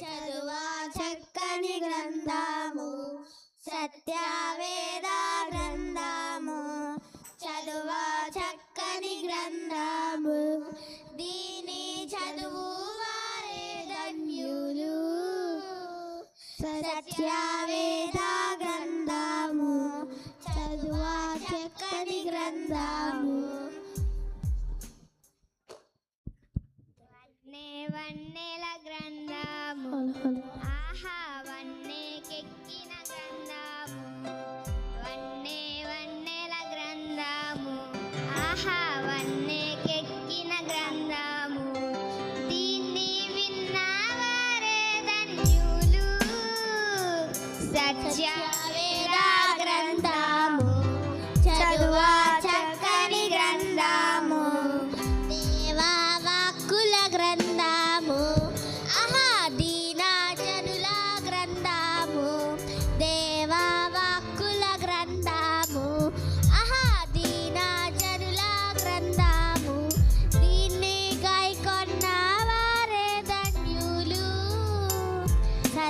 చదువా చక్కని గ్రంథము సత్యవేద గ్రంథము. చదువా చక్కని గ్రంథము దీని చదువు వారే ధన్యులు. సత్యవేద గ్రంథము చదువా చక్కని గ్రంథము.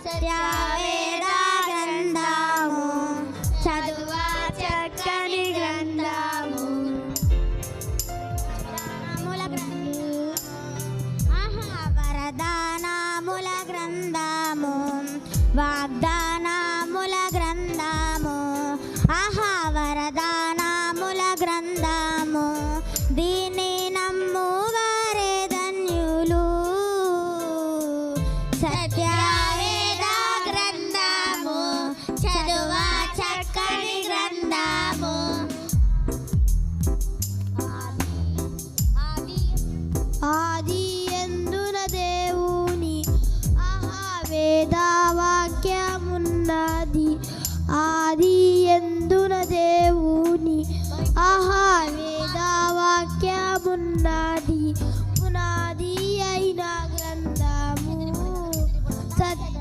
సత్యవేద గ్రంథము చదువా చక్కని గ్రంథము. మూల గ్రంథము. ఆహా గ్రంథము. ఆహా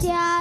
సత్యవేద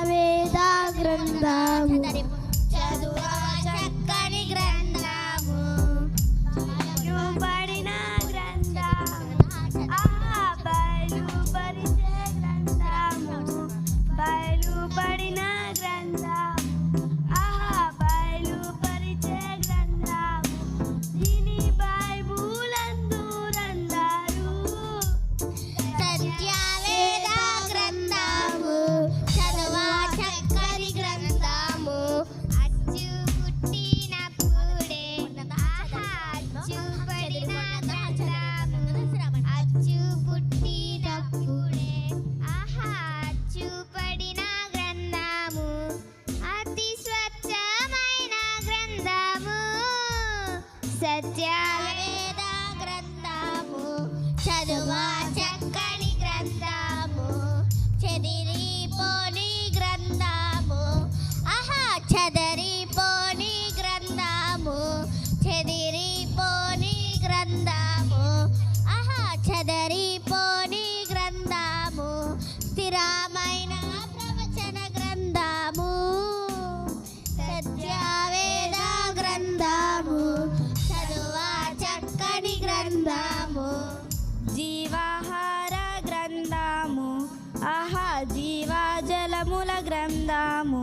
జీవాజలముల గ్రంథము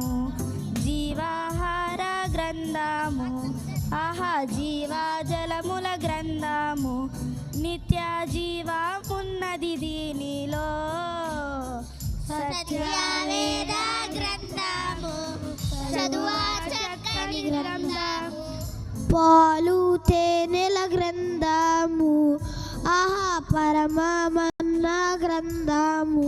జీవాహార గ్రంథము ఆహా జీవాజలముల గ్రంథము నిత్య జీవమున్నది దీనిలో. సత్యవేద గ్రంథము చదువా చక్కని గ్రంథము పాలు తేనెల గ్రంథము ఆహా పరమమన్న గ్రంథము.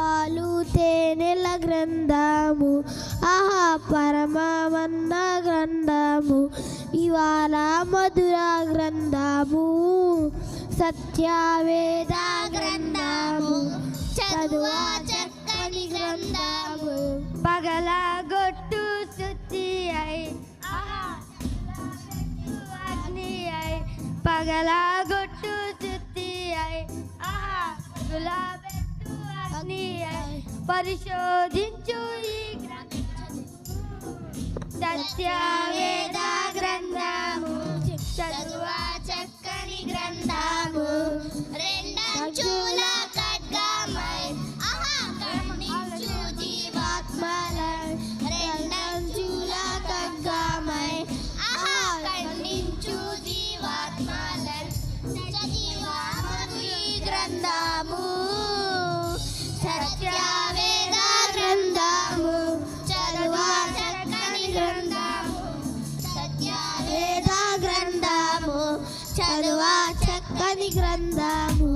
పాలు తేనెల గ్రంథము. ఆహా పరమమన్న గ్రంథము. ఇవాళ మధుర గ్రంథము. సత్యవేద గ్రంథము. చదువ చక్కని గ్రంథము. పగల గొట్టు శుద్ధి అయి అగ్ని అయి పగలగొట్టు శుద్ధి అయి ఆహా గులాబీ పరిశోధించు ఈ సత్యవేద గ్రంథము చదువా చక్కని గ్రంథము. రెండంచుల ఖడ్గమై. అహంకరించు జీవాత్మల. రెండంచుల ఖడ్గమై. అహంకరించు జీవాత్మల. సజీవము ఈ గ్రంథము. చదువా చక్కని గ్రంథము.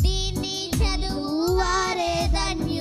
దీన్ని చదువు వారే ధన్యులు.